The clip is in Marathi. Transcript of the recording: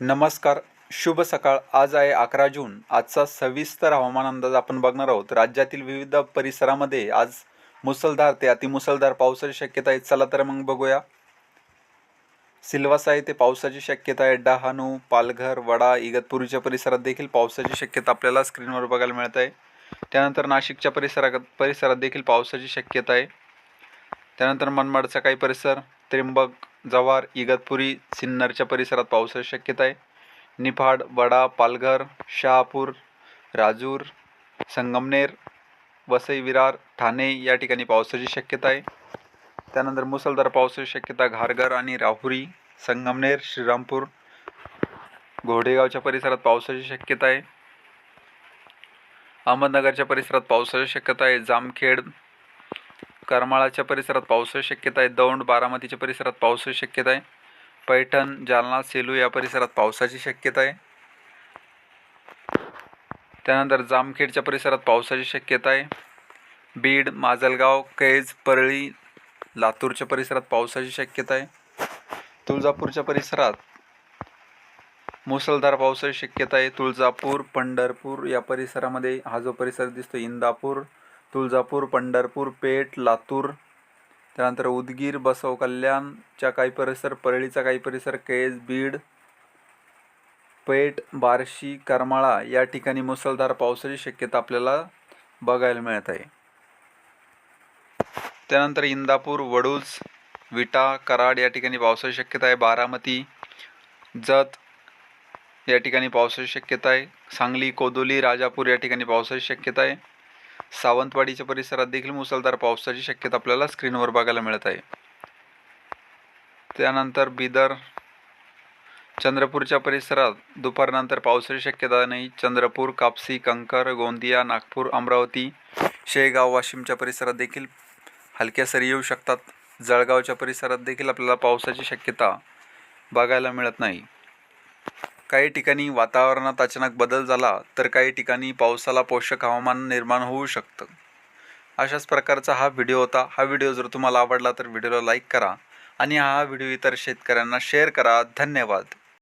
नमस्कार शुभ सकाळ. आज आहे अकरा जून. आजचा सविस्तर हवामान अंदाज आपण बघणार आहोत. राज्यातील विविध परिसरामध्ये आज मुसळधार ते अतिमुसळधार पावसाची शक्यता आहे. चला तर मग बघूया. सिल्वासा येथे पावसाची शक्यता आहे. डहाणू पालघर वडा इगतपुरीच्या परिसरात देखील पावसाची शक्यता आपल्याला स्क्रीनवर बघायला मिळत आहे. त्यानंतर नाशिकच्या परिसरात परिसरात देखील पावसाची शक्यता आहे. त्यानंतर मनमाडचा काही परिसर त्र्यंबक जव्हार इगतपुरी सिन्नरच्या परिसरात पावसाची शक्यता आहे. निफाड वडा पालघर शहापूर राजूर संगमनेर वसई विरार ठाणे या ठिकाणी पावसाची शक्यता आहे. त्यानंतर मुसळधार पावसाची शक्यता घारघर आणि राहुरी संगमनेर श्रीरामपूर घोडेगावच्या परिसरात पावसाची शक्यता आहे. अहमदनगरच्या परिसरात पावसाची शक्यता आहे. जामखेड करमाळाच्या परिसरात पावसाची शक्यता आहे. दौंड बारामतीच्या परिसरात पावसाची शक्यता आहे. पैठण जालना सेलू या परिसरात पावसाची शक्यता आहे. त्यानंतर जामखेडच्या परिसरात पावसाची शक्यता आहे. बीड माजलगाव कैज परळी लातूरच्या परिसरात पावसाची शक्यता आहे. तुळजापूरच्या परिसरात मुसळधार पावसाची शक्यता आहे. तुळजापूर पंढरपूर या परिसरामध्ये हा जो परिसर दिसतो इंदापूर तुळजापूर पंढरपूर पेठ लातूर त्यानंतर उदगीर बसव कल्याणच्या काही परिसर परळीचा काही परिसर केज बीड पेठ बार्शी करमाळा या ठिकाणी मुसळधार पावसाची शक्यता आपल्याला बघायला मिळत आहे. त्यानंतर इंदापूर वडूज विटा कराड या ठिकाणी पावसाची शक्यता आहे. बारामती जत या ठिकाणी पावसाची शक्यता आहे. सांगली कोदोली राजापूर या ठिकाणी पावसाची शक्यता आहे. सावंतवाडीच्या परिसरात देखील मुसळधार पावसाची शक्यता आपल्याला स्क्रीनवर बघायला मिळत आहे. त्यानंतर बिदर चंद्रपूरच्या परिसरात दुपारनंतर पावसाची शक्यता नाही. चंद्रपूर कापसी कंकर गोंदिया नागपूर अमरावती शेगाव वाशिमच्या परिसरात देखील हलक्या सरी येऊ शकतात. जळगावच्या परिसरात देखील आपल्याला पावसाची शक्यता बघायला मिळत नाही. काही ठिकाणी वातावरणात अचानक बदल झाला तर काही ठिकाणी पावसाला पोषक हवामान निर्माण होऊ शकतं. अशाच प्रकारचा हा व्हिडिओ होता. हा व्हिडिओ जर तुम्हाला आवडला तर व्हिडिओला लाईक करा आणि हा व्हिडिओ इतर शेतकऱ्यांना शेअर करा. धन्यवाद.